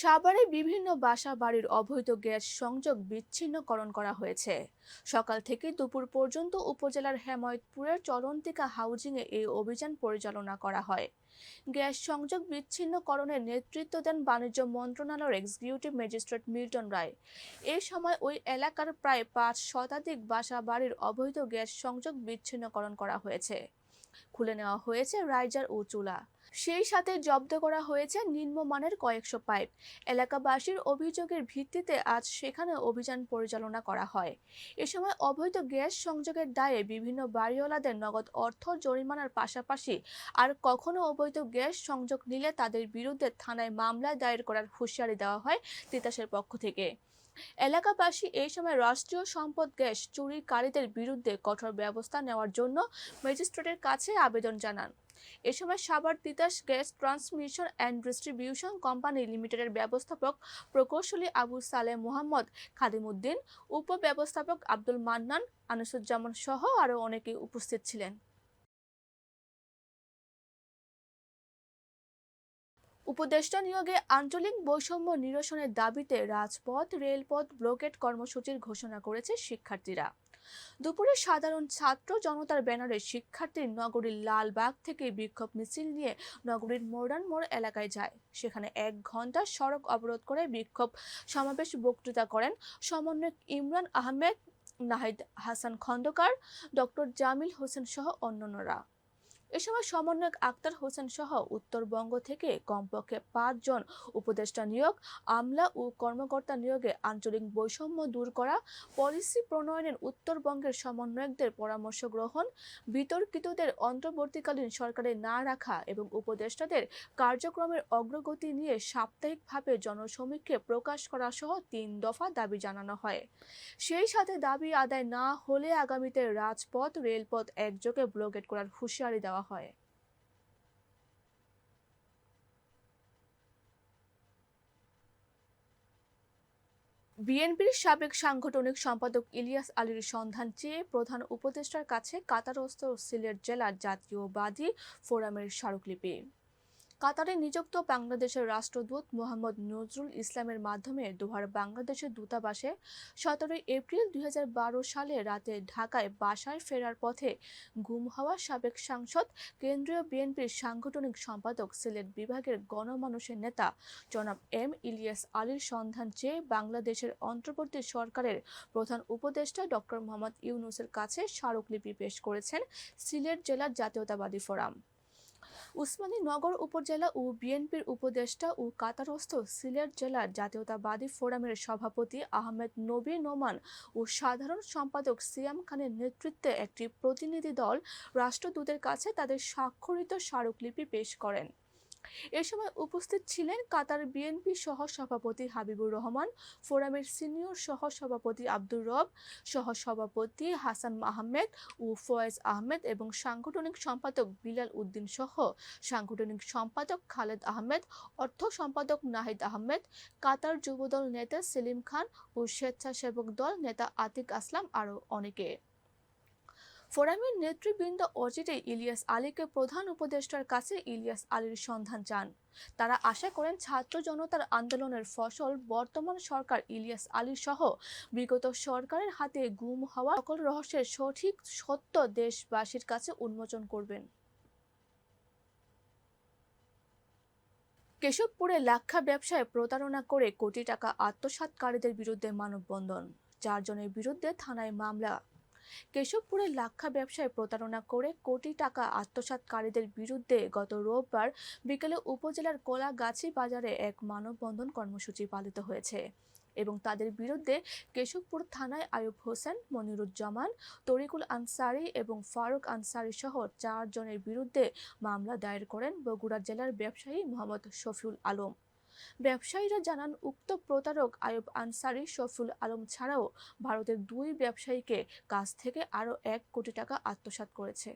সাভারে বিভিন্ন বাসা বাড়ির অবৈধ গ্যাস সংযোগ বিচ্ছিন্নকরণ করা হয়েছে। সকাল থেকে দুপুর পর্যন্ত উপজেলার হেমায়তপুরের চলন্তিকা হাউজিংয়ে এই অভিযান পরিচালনা করা হয়। গ্যাস সংযোগ বিচ্ছিন্নকরণের নেতৃত্ব দেন বাণিজ্য মন্ত্রণালয়ের এক্সিকিউটিভ ম্যাজিস্ট্রেট মিল্টন রায়। এ সময় ওই এলাকার প্রায় পাঁচ শতাধিক বাসা বাড়ির অবৈধ গ্যাস সংযোগ বিচ্ছিন্নকরণ করা হয়েছে। খুলে নেওয়া হয়েছে রাইজার ও চুলা। সেই সাথে জব্দ করা হয়েছে নিম্নমানের কয়েকশো পাইপ। এলাকাবাসীর অভিযোগের ভিত্তিতে আজ সেখানে অভিযান পরিচালনা করা হয়। এ সময় অবৈধ গ্যাস সংযোগের দায়ে বিভিন্ন বাড়িওয়ালাদের নগদ অর্থ জরিমানার পাশাপাশি আর কখনো অবৈধ গ্যাস সংযোগ নিলে তাদের বিরুদ্ধে থানায় মামলা দায়ের করার হুঁশিয়ারি দেওয়া হয় তিতাসের পক্ষ থেকে। এলাকাবাসী এই সময় রাষ্ট্রীয় সম্পদ গ্যাস চুরিকারীদের বিরুদ্ধে কঠোর ব্যবস্থা নেওয়ার জন্য ম্যাজিস্ট্রেটের কাছে আবেদন জানান। এ সময় Savar Titas gas transmission and distribution company লিমিটেডের ব্যবস্থাপক প্রকৌশলী আবু সালেহ মোহাম্মদ খাদিমুদ্দিন, উপব্যবস্থাপক আব্দুল মান্নান, আনিসুজ্জামান সহ আরও অনেকে উপস্থিত ছিলেন। উপদেষ্টা নিয়োগে আঞ্চলিক বৈষম্য নিরসনের দাবিতে রাজপথ, রেলপথ, ব্লকেট কর্মসূচির ঘোষণা করেছে শিক্ষার্থীরা। দুপুরে সাধারণ ছাত্র জনতার ব্যানারে শিক্ষার্থী নগরীর লালবাগ থেকে বিক্ষোভ মিছিল নিয়ে নগরীর মডার্ন মোড় এলাকায় যায়। সেখানে এক ঘণ্টা সড়ক অবরোধ করে বিক্ষোভ সমাবেশ বক্তৃতা করেন সমন্বয়ক ইমরান আহমেদ, নাহিদ হাসান খন্দকার, ডক্টর জামিল হোসেন সহ অন্যান্যরা। এ সময় সমন্বয়ক আক্তার হোসেন সহ উত্তরবঙ্গ থেকে কমপক্ষে পাঁচজন উপদেষ্টা নিয়োগ, আমলা ও কর্মকর্তা নিয়োগে আঞ্চলিক বৈষম্য দূর করা, পলিসি প্রণয়নের উত্তরবঙ্গের সমন্বয়কদের পরামর্শ গ্রহণ, বিতর্কিতদের অন্তর্বর্তীকালীন সরকারে না রাখা এবং উপদেষ্টাদের কার্যক্রমের অগ্রগতি নিয়ে সাপ্তাহিকভাবে জনসমীক্ষে প্রকাশ করা সহ তিন দফা দাবি জানানো হয়। সেই সাথে দাবি আদায় না হলে আগামীতে রাজপথ, রেলপথ একযোগে ব্লকেট করার হুঁশিয়ারি দেওয়া হয়। বিএনপির সাবেক সাংগঠনিক সম্পাদক ইলিয়াস আলীর সন্ধান চেয়ে প্রধান উপদেষ্টার কাছে কাতারস্থ সিলেট জেলার জাতীয়বাদী ফোরামের স্মারকলিপি। কাতারে নিযুক্ত বাংলাদেশের রাষ্ট্রদূত মোহাম্মদ নজরুল ইসলামের মাধ্যমে দোহার বাংলাদেশের দূতাবাসে সতেরোই এপ্রিল দুই হাজার বারো সালে রাতে ঢাকায় বাসায় ফেরার পথে গুম হওয়া সাবেক সাংসদ, কেন্দ্রীয় বিএনপির সাংগঠনিক সম্পাদক, সিলেট বিভাগের গণমানুষের নেতা জনাব এম ইলিয়াস আলীর সন্ধান চেয়ে বাংলাদেশের অন্তর্বর্তী সরকারের প্রধান উপদেষ্টা ডক্টর মোহাম্মদ ইউনুসের কাছে স্মারকলিপি পেশ করেছেন সিলেট জেলার জাতীয়তাবাদী ফোরাম। উসমানী নগর উপজেলা ও বিএনপির উপদেষ্টা ও কাতারস্থ সিলেট জেলার জাতীয়তাবাদী ফোরামের সভাপতি আহমেদ নবী নোমান ও সাধারণ সম্পাদক সিয়াম খানের নেতৃত্বে একটি প্রতিনিধি দল রাষ্ট্রদূতের কাছে তাদের স্বাক্ষরিত স্মারকলিপি পেশ করেন। এ সময় উপস্থিত ছিলেন কাতার বিএনপি সহ সভাপতি হাবিবুর রহমান, ফোরামের সিনিয়র সহ সভাপতি আব্দুর রব সহ সভাপতি হাসান আহমেদ ও ফয়েজ আহমেদ এবং সাংগঠনিক সম্পাদক বিলাল উদ্দিন সহ সাংগঠনিক সম্পাদক খালেদ আহমেদ, অর্থ সম্পাদক নাহিদ আহমেদ, কাতার যুবদল নেতা সেলিম খান ও স্বেচ্ছাসেবক দল নেতা আতিক আসলাম আরও অনেকে। ফোরামের নেতৃবৃন্দ অচিরেই ইলিয়াস আলীকে প্রধান উপদেষ্টার কাছে ইলিয়াস আলীর সন্ধান চান। তারা আশা করেন ছাত্র জনতার আন্দোলনের ফসল বর্তমান সরকার ইলিয়াস আলী সহ বিগত সরকারের হাতে গুম হওয়া সকল রহস্যের সঠিক সত্য দেশবাসীর কাছে উন্মোচন করবেন। কেশবপুরে লাক্ষা ব্যবসায় প্রতারণা করে কোটি টাকা আত্মসাৎকারীদের বিরুদ্ধে মানববন্ধন। চারজনের বিরুদ্ধে থানায় মামলা। কেশবপুরের লাক্ষা ব্যবসায় প্রতারণা করে কোটি টাকা আত্মসাৎকারীদের বিরুদ্ধে গত রোববার বিকেলে উপজেলার কোলাগাছি বাজারে এক মানববন্ধন কর্মসূচি পালিত হয়েছে এবং তাদের বিরুদ্ধে কেশবপুর থানায় আয়ুব হোসেন, মনিরুজ্জামান, তরিকুল আনসারি এবং ফারুক আনসারি সহ চারজনের বিরুদ্ধে মামলা দায়ের করেন বগুড়া জেলার ব্যবসায়ী মোহাম্মদ শফিউল আলম। ব্যবসায়ীরা জানান, উক্ত প্রতারক আয়ুব আনসারি শফুল আলম ছাড়াও ভারতের দুই ব্যবসায়ীকে কাছ থেকে আরও এক কোটি টাকা আত্মসাত করেছে।